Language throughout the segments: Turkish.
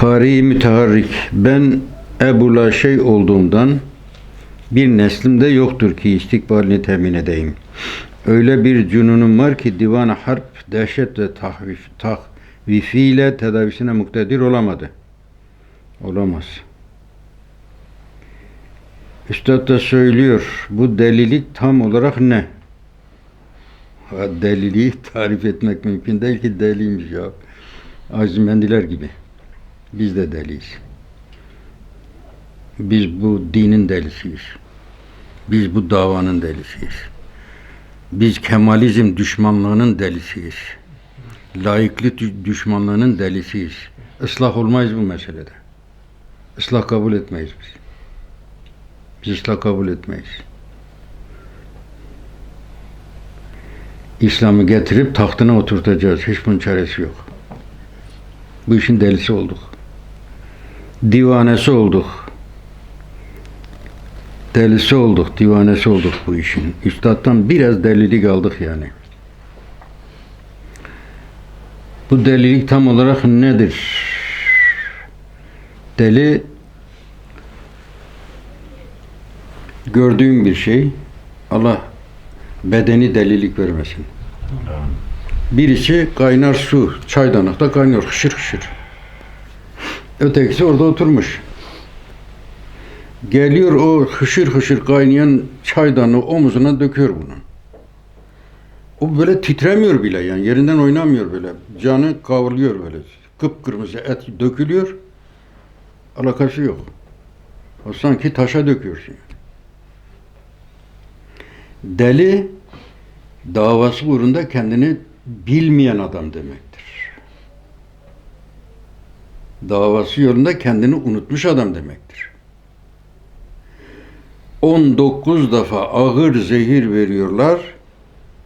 Kari müteharrik. Ben Ebula şey olduğumdan bir neslimde yoktur ki istikbalini temin edeyim. Öyle bir cünunum var ki divan harp, dehşet ve tahvif, tahvifiyle tedavisine muktedir olamadı. Olamaz. Üstad da söylüyor, bu delilik tam olarak ne? Ha, deliliği tarif etmek mümkün değil ki deliymiş ya. Azimendiler gibi. Biz de deliyiz. Biz bu dinin delisiyiz. Biz bu davanın delisiyiz. Biz Kemalizm düşmanlığının delisiyiz. Laiklik dü- düşmanlığının delisiyiz. Islah olmayız bu meselede. Islah kabul etmeyiz biz. Biz ıslah kabul etmeyiz. İslam'ı getirip tahtına oturtacağız. Hiç bunun çaresi yok. Bu işin delisi olduk. Divanesi olduk. Delisi olduk, divanesi olduk bu işin. Üstad'dan biraz delilik aldık yani. Bu delilik tam olarak nedir? Deli gördüğüm bir şey. Allah bedeni delilik vermesin. Birisi kaynar su, çaydanlıkta kaynıyor hışır hışır. Ötekisi orada oturmuş. Geliyor o hışır hışır kaynayan çaydanlığı omuzuna döküyor bunu. O böyle titremiyor bile yani yerinden oynamıyor böyle. Canı kavruluyor böyle. Kıpkırmızı et dökülüyor. Alakası yok. O sanki taşa döküyorsun. Deli davası uğrunda kendini bilmeyen adam demektir. Davası yolunda kendini unutmuş adam demektir. 19 defa ağır zehir veriyorlar.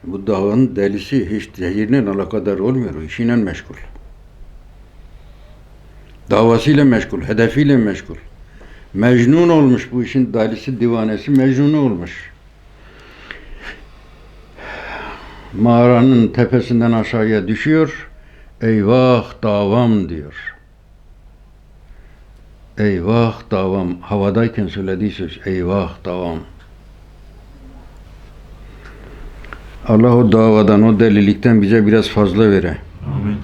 Bu davanın delisi hiç zehirle alakadar olmuyor. İşiyle meşgul. Davasıyla meşgul, hedefiyle meşgul. Mecnun olmuş bu işin delisi, divanesi mecnunu olmuş. Mağaranın tepesinden aşağıya düşüyor. Eyvah davam diyor. Eyvah davam. Havadayken söylediği söz. Eyvah davam. Allah o davadan, o delilikten bize biraz fazla vere. Amin.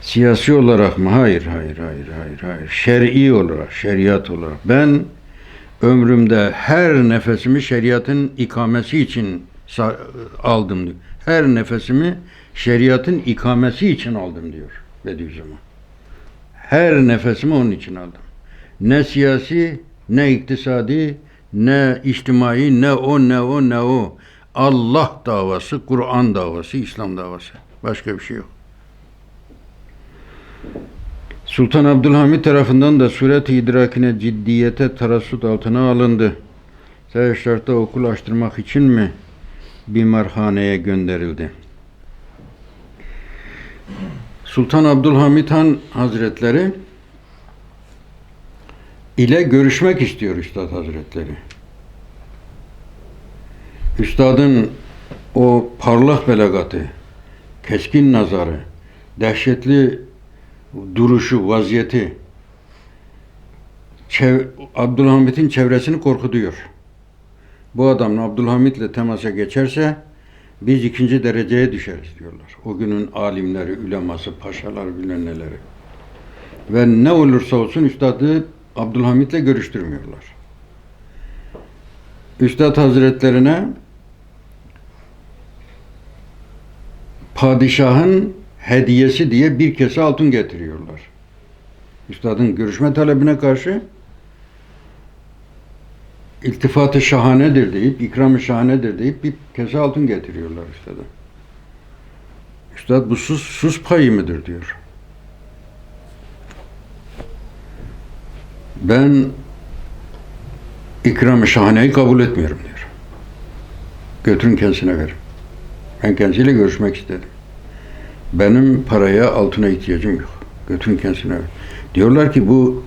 Siyasi olarak mı? Hayır, hayır, hayır, hayır, hayır. Şer'i olarak, şeriat olarak. Ben ömrümde her nefesimi şeriatın ikamesi için aldım diyor. Her nefesimi şeriatın ikamesi için aldım diyor Bediüzzaman. Her nefesimi onun için aldım. Ne siyasi, ne iktisadi, ne içtimai, ne o, ne o, ne o. Allah davası, Kur'an davası, İslam davası. Başka bir şey yok. Sultan Abdülhamit tarafından da suret idrakine ciddiyete tarassut altına alındı. Savaşlarda okul açtırmak için mi bimarhaneye gönderildi? Sultan Abdülhamit Han Hazretleri ile görüşmek istiyor Üstad Hazretleri. Üstadın o parlak belagatı, keskin nazarı, dehşetli duruşu, vaziyeti çev- Abdülhamit'in çevresini korkutuyor. Bu adam Abdülhamit'le temasa geçerse biz ikinci dereceye düşeriz diyorlar. O günün alimleri, üleması, paşalar, bilmem neleri. Ve ne olursa olsun üstadı Abdülhamit'le görüştürmüyorlar. Üstad Hazretlerine padişahın hediyesi diye bir kese altın getiriyorlar. Üstadın görüşme talebine karşı iltifat-ı şahanedir deyip, ikram-ı şahanedir deyip bir kese altın getiriyorlar üstada. Üstad bu sus, sus payı mıdır diyor. Ben ikram-ı şahaneyi kabul etmiyorum diyor. Götürün kendisine verin. Ben kendisiyle görüşmek istedim. Benim paraya, altına ihtiyacım yok. Götürün kendisine. ver. Diyorlar ki bu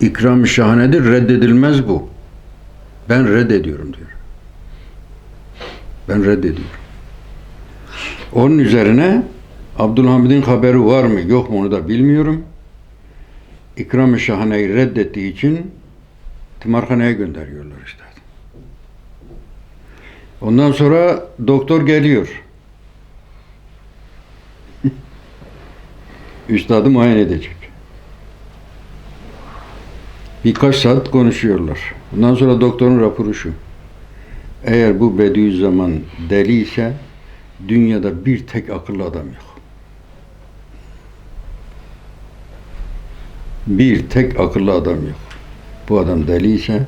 ikram şahanedir, reddedilmez bu. Ben reddediyorum diyor. Ben reddediyorum. Onun üzerine Abdülhamid'in haberi var mı yok mu onu da bilmiyorum. İkram-ı Şahane'yi reddettiği için tımarhaneye gönderiyorlar işte. Ondan sonra doktor geliyor. Üstadı muayene edecek. Birkaç saat konuşuyorlar. Ondan sonra doktorun raporu şu. Eğer bu Bediüzzaman deli ise dünyada bir tek akıllı adam yok. Bir tek akıllı adam yok. Bu adam deli ise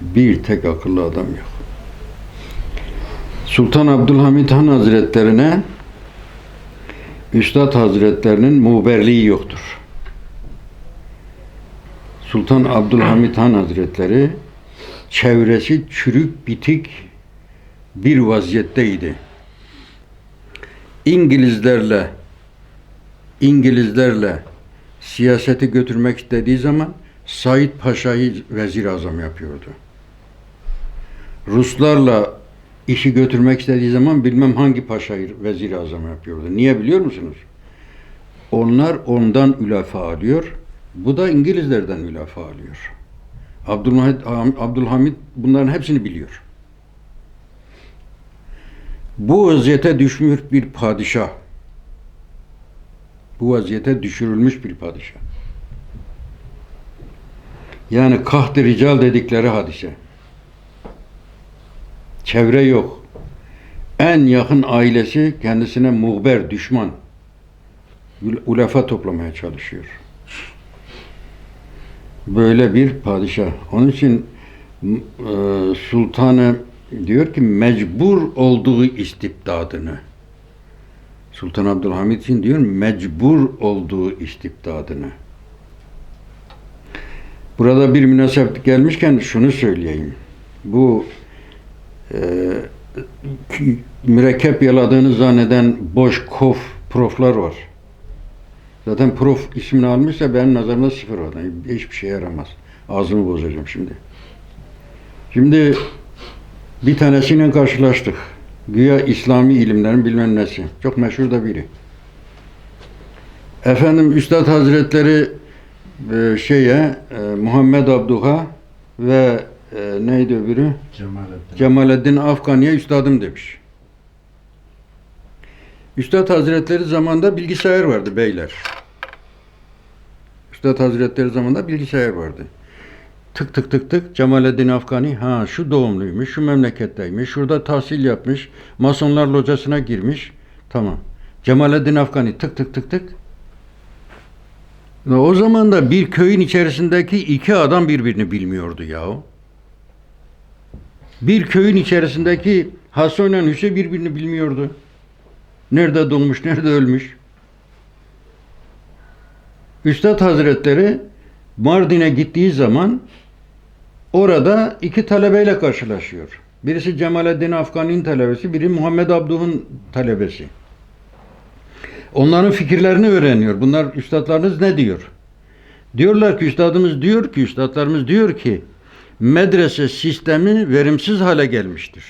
bir tek akıllı adam yok. Sultan Abdülhamit Han Hazretlerine Üstad Hazretlerinin muhberliği yoktur. Sultan Abdülhamit Han Hazretleri çevresi çürük bitik bir vaziyetteydi. İngilizlerle İngilizlerle siyaseti götürmek istediği zaman Said Paşa'yı vezir azam yapıyordu. Ruslarla işi götürmek istediği zaman bilmem hangi paşayı vezir azam yapıyordu. Niye biliyor musunuz? Onlar ondan ülafa alıyor. Bu da İngilizlerden ülafa alıyor. Abdülhamid, Abdülhamid bunların hepsini biliyor. Bu vaziyete düşmüş bir padişah. Bu vaziyete düşürülmüş bir padişah. Yani kahd rical dedikleri hadise. Çevre yok. En yakın ailesi kendisine muhber, düşman. Ulefa toplamaya çalışıyor. Böyle bir padişah. Onun için e, sultanı diyor ki mecbur olduğu istibdadını Sultan Abdülhamid için diyor mecbur olduğu istibdadını. Burada bir münasebet gelmişken şunu söyleyeyim. Bu e, mürekkep yaladığını zanneden boş kof proflar var. Zaten prof ismini almışsa benim nazarımda sıfır adam. Hiçbir şey yaramaz. Ağzımı bozacağım şimdi. Şimdi bir tanesiyle karşılaştık. Güya İslami ilimlerin bilmem nesi. Çok meşhur da biri. Efendim Üstad Hazretleri e, şeye e, Muhammed Abduha ve e, neydi öbürü? Cemalettin. Cemalettin Afgani'ye üstadım demiş. Üstad Hazretleri zamanında bilgisayar vardı beyler. Üstad Hazretleri zamanında bilgisayar vardı. Tık tık tık tık Cemalettin Afgani ha şu doğumluymuş, şu memleketteymiş, şurada tahsil yapmış, masonlar locasına girmiş. Tamam. Cemalettin Afgani tık tık tık tık. O zaman da bir köyün içerisindeki iki adam birbirini bilmiyordu yahu. Bir köyün içerisindeki Hasan ile Hüseyin birbirini bilmiyordu. Nerede doğmuş, nerede ölmüş. Üstad Hazretleri Mardin'e gittiği zaman orada iki talebeyle karşılaşıyor. Birisi Cemalettin Afgani'nin talebesi, biri Muhammed Abduh'un talebesi. Onların fikirlerini öğreniyor. Bunlar üstadlarınız ne diyor? Diyorlar ki üstadımız diyor ki üstadlarımız diyor ki medrese sistemi verimsiz hale gelmiştir.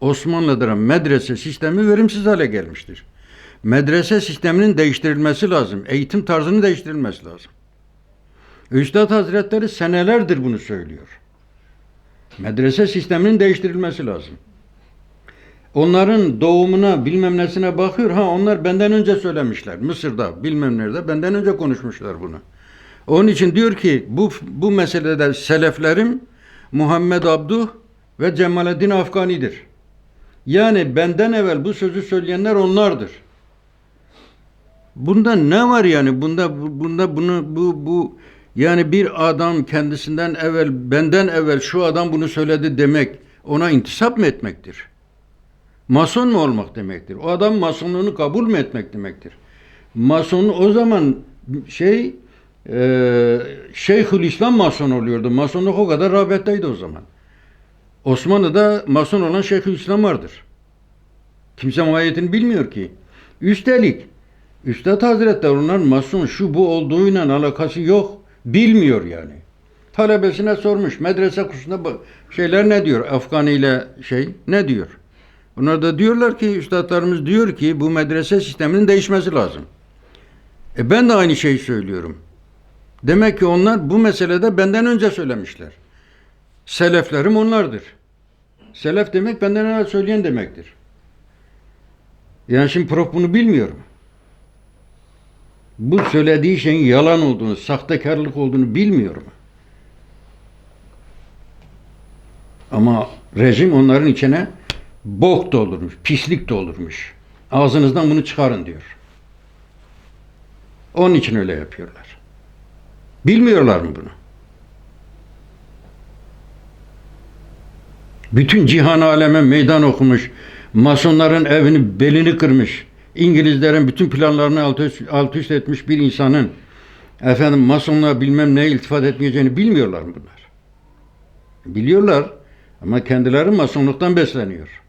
Osmanlı'da medrese sistemi verimsiz hale gelmiştir. Medrese sisteminin değiştirilmesi lazım. Eğitim tarzının değiştirilmesi lazım. Üstad Hazretleri senelerdir bunu söylüyor. Medrese sisteminin değiştirilmesi lazım. Onların doğumuna bilmem nesine bakıyor. Ha onlar benden önce söylemişler. Mısır'da bilmem nerede benden önce konuşmuşlar bunu. Onun için diyor ki bu bu meselede seleflerim Muhammed Abduh ve Cemalettin Afgani'dir. Yani benden evvel bu sözü söyleyenler onlardır. Bunda ne var yani? Bunda bunda bunu bu bu yani bir adam kendisinden evvel benden evvel şu adam bunu söyledi demek ona intisap mı etmektir? Mason mu olmak demektir? O adam masonluğunu kabul mü etmek demektir? Mason o zaman şey e, Şeyhül İslam mason oluyordu. Masonluk o kadar rağbetteydi o zaman. Osmanlı'da mason olan Şeyhül İslam vardır. Kimse mahiyetini bilmiyor ki. Üstelik Üstad Hazretleri onların mason şu bu olduğuyla alakası yok. Bilmiyor yani. Talebesine sormuş. Medrese kursunda şeyler ne diyor? Afgani ile şey ne diyor? Onlar da diyorlar ki üstadlarımız diyor ki bu medrese sisteminin değişmesi lazım. E ben de aynı şeyi söylüyorum. Demek ki onlar bu meselede benden önce söylemişler. Seleflerim onlardır. Selef demek benden evvel söyleyen demektir. Yani şimdi prof bunu bilmiyor mu? Bu söylediği şeyin yalan olduğunu, sahtekarlık olduğunu bilmiyor mu? Ama rejim onların içine bok doldurmuş, pislik doldurmuş. Ağzınızdan bunu çıkarın diyor. Onun için öyle yapıyorlar. Bilmiyorlar mı bunu? Bütün cihan aleme meydan okumuş, masonların evini belini kırmış, İngilizlerin bütün planlarını alt üst, alt üst etmiş bir insanın efendim masonluğa bilmem neye iltifat etmeyeceğini bilmiyorlar mı bunlar? Biliyorlar ama kendileri masonluktan besleniyor.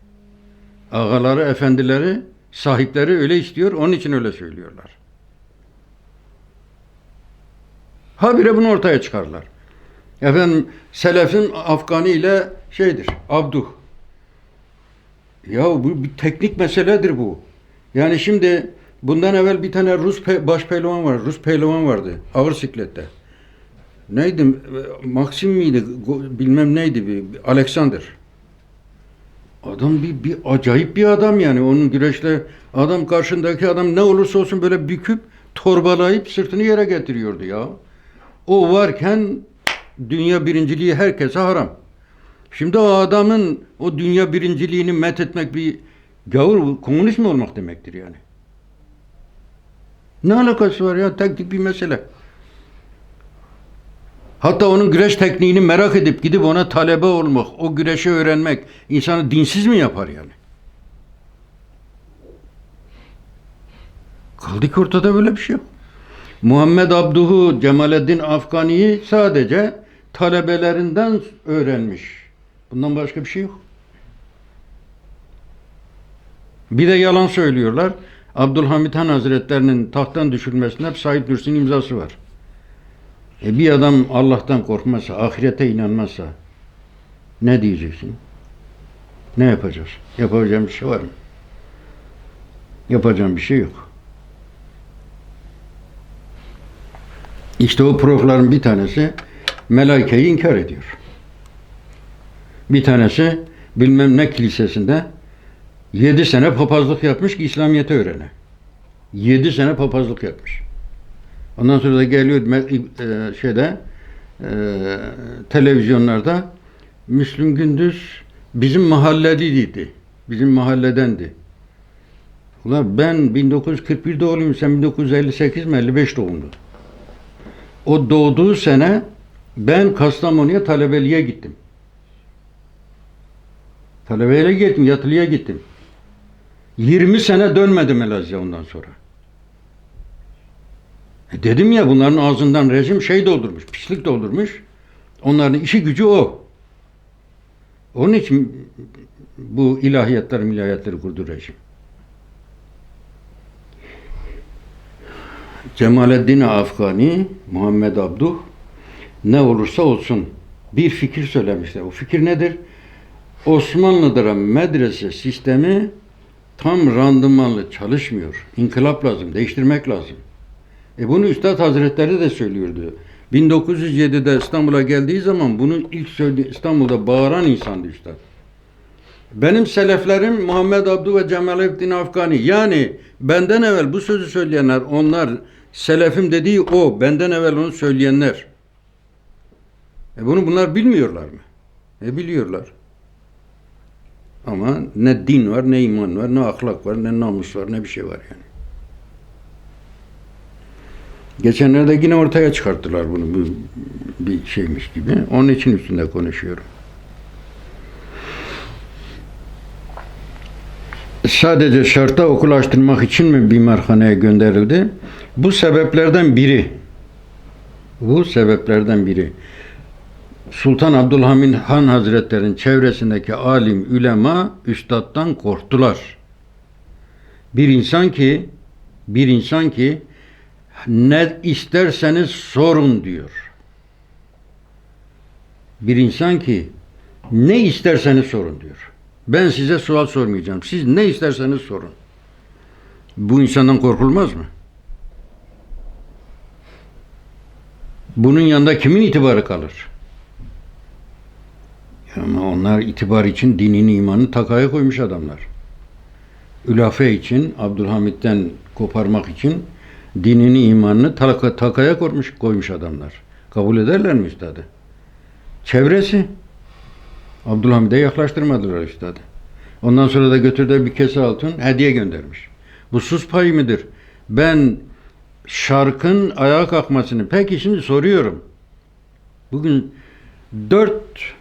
Ağaları, efendileri, sahipleri öyle istiyor, onun için öyle söylüyorlar. Habire bunu ortaya çıkarlar. Efendim Selef'in Afgani ile şeydir, Abduh. Ya bu bir teknik meseledir bu. Yani şimdi bundan evvel bir tane Rus pe- baş pehlivan var, Rus pehlivan vardı ağır siklette. Neydi? Maxim miydi? Bilmem neydi bir Alexander. Adam bir, bir acayip bir adam yani. Onun güreşle adam karşındaki adam ne olursa olsun böyle büküp torbalayıp sırtını yere getiriyordu ya. O varken dünya birinciliği herkese haram. Şimdi o adamın o dünya birinciliğini met etmek bir gavur, komünist mi olmak demektir yani? Ne alakası var ya? Teknik bir mesele. Hatta onun güreş tekniğini merak edip gidip ona talebe olmak, o güreşi öğrenmek insanı dinsiz mi yapar yani? Kaldı ki ortada böyle bir şey yok. Muhammed Abduhu Cemaleddin Afgani'yi sadece talebelerinden öğrenmiş. Bundan başka bir şey yok. Bir de yalan söylüyorlar. Abdülhamit Han Hazretlerinin tahttan düşürmesinde hep Said Nursi'nin imzası var. E bir adam Allah'tan korkmazsa, ahirete inanmazsa ne diyeceksin? Ne yapacağız? Yapacağım bir şey var mı? Yapacağım bir şey yok. İşte o profların bir tanesi melaikeyi inkar ediyor. Bir tanesi bilmem ne kilisesinde yedi sene papazlık yapmış ki İslamiyet'i öğrene. Yedi sene papazlık yapmış. Ondan sonra da geliyor e, şeyde e, televizyonlarda Müslüm Gündüz bizim mahallediydi. Bizim mahalledendi. Ulan ben 1941 doğumluyum. Sen 1958 mi 55 doğumlu. O doğduğu sene ben Kastamonu'ya talebeliğe gittim. Talebeliğe gittim, yatılıya gittim. 20 sene dönmedim Elazığ'a ondan sonra. E dedim ya bunların ağzından rejim şey doldurmuş, pislik doldurmuş. Onların işi gücü o. Onun için bu ilahiyatları, milahiyatları kurdu rejim. Cemaleddin Afgani, Muhammed Abduh ne olursa olsun bir fikir söylemişler. O fikir nedir? Osmanlı'da medrese sistemi tam randımanlı çalışmıyor. İnkılap lazım, değiştirmek lazım. E bunu Üstad Hazretleri de söylüyordu. 1907'de İstanbul'a geldiği zaman bunu ilk söyledi İstanbul'da bağıran insandı Üstad. Benim seleflerim Muhammed Abdu ve Cemalettin Afgani. Yani benden evvel bu sözü söyleyenler onlar selefim dediği o. Benden evvel onu söyleyenler. E bunu bunlar bilmiyorlar mı? E biliyorlar. Ama ne din var, ne iman var, ne ahlak var, ne namus var, ne bir şey var yani. Geçenlerde yine ortaya çıkarttılar bunu bu bir şeymiş gibi. Onun için üstünde konuşuyorum. Sadece şarta okul açtırmak için mi bimarhaneye gönderildi? Bu sebeplerden biri. Bu sebeplerden biri. Sultan Abdülhamid Han Hazretleri'nin çevresindeki alim, ülema, üstattan korktular. Bir insan ki, bir insan ki ne isterseniz sorun diyor. Bir insan ki ne isterseniz sorun diyor. Ben size sual sormayacağım. Siz ne isterseniz sorun. Bu insandan korkulmaz mı? Bunun yanında kimin itibarı kalır? Ama onlar itibar için dinini imanını takaya koymuş adamlar. Ülafe için, Abdülhamit'ten koparmak için dinini imanını taka, takaya koymuş, koymuş adamlar. Kabul ederler mi üstadı? Çevresi. Abdülhamid'e yaklaştırmadılar üstadı. Ondan sonra da götürdüğü bir kese altın hediye göndermiş. Bu sus payı mıdır? Ben şarkın ayağa kalkmasını peki şimdi soruyorum. Bugün dört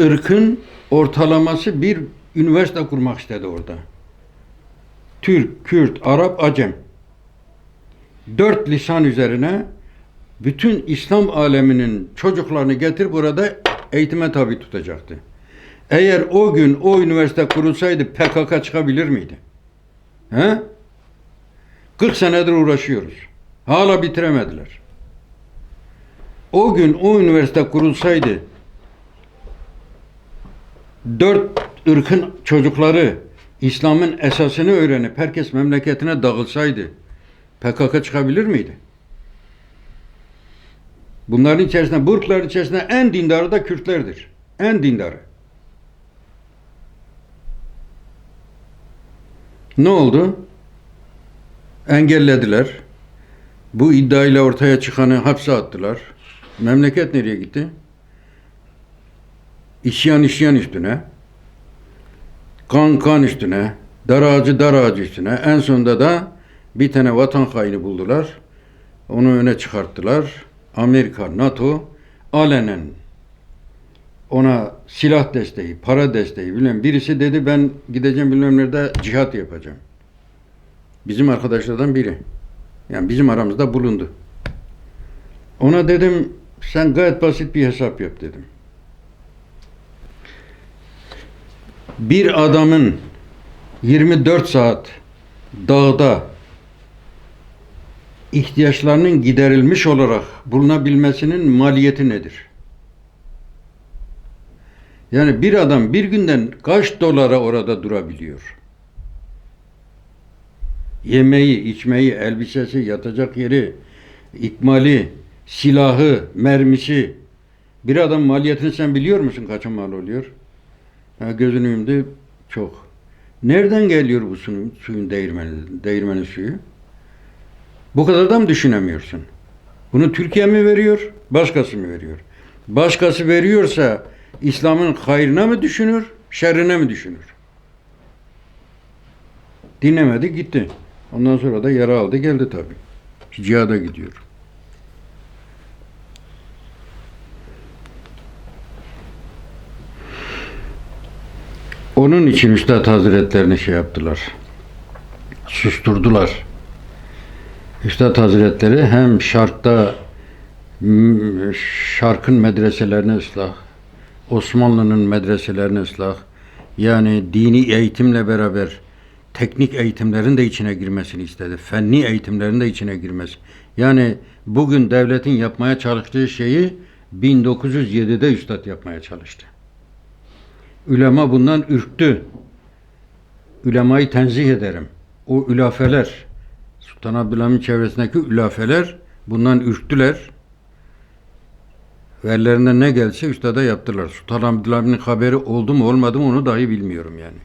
ırkın ortalaması bir üniversite kurmak istedi orada. Türk, Kürt, Arap, Acem. Dört lisan üzerine bütün İslam aleminin çocuklarını getir burada eğitime tabi tutacaktı. Eğer o gün o üniversite kurulsaydı PKK çıkabilir miydi? He? 40 senedir uğraşıyoruz. Hala bitiremediler. O gün o üniversite kurulsaydı dört ırkın çocukları İslam'ın esasını öğrenip herkes memleketine dağılsaydı PKK çıkabilir miydi? Bunların içerisinde, bu ırkların içerisinde en dindarı da Kürtlerdir. En dindarı. Ne oldu? Engellediler. Bu iddiayla ortaya çıkanı hapse attılar. Memleket nereye gitti? İsyan isyan üstüne. Kan kan üstüne. Dar ağacı dar ağacı üstüne. En sonunda da bir tane vatan haini buldular. Onu öne çıkarttılar. Amerika, NATO alenen ona silah desteği, para desteği bilmem birisi dedi ben gideceğim bilmem nerede cihat yapacağım. Bizim arkadaşlardan biri. Yani bizim aramızda bulundu. Ona dedim sen gayet basit bir hesap yap dedim. Bir adamın 24 saat dağda ihtiyaçlarının giderilmiş olarak bulunabilmesinin maliyeti nedir? Yani bir adam bir günden kaç dolara orada durabiliyor? Yemeği, içmeyi, elbisesi, yatacak yeri, ikmali, silahı, mermisi. Bir adam maliyetini sen biliyor musun kaç mal oluyor? Ha, gözünü yumdu çok. Nereden geliyor bu suyun, suyun değirmeni, değirmenin suyu? Bu kadar da mı düşünemiyorsun? Bunu Türkiye mi veriyor, başkası mı veriyor? Başkası veriyorsa İslam'ın hayrına mı düşünür, şerrine mi düşünür? Dinlemedi, gitti. Ondan sonra da yara aldı, geldi tabii. Cihada gidiyor. Onun için Üstad Hazretlerini şey yaptılar. Susturdular. Üstad Hazretleri hem şarkta şarkın medreselerini ıslah, Osmanlı'nın medreselerini ıslah, yani dini eğitimle beraber teknik eğitimlerin de içine girmesini istedi. Fenni eğitimlerin de içine girmesi. Yani bugün devletin yapmaya çalıştığı şeyi 1907'de Üstad yapmaya çalıştı. Ülema bundan ürktü. Ülemayı tenzih ederim. O ülafeler, Sultan Abdülhamid'in çevresindeki ülafeler bundan ürktüler. Ve ne gelse üstada yaptılar. Sultan Abdülhamid'in haberi oldu mu olmadı mı onu dahi bilmiyorum yani.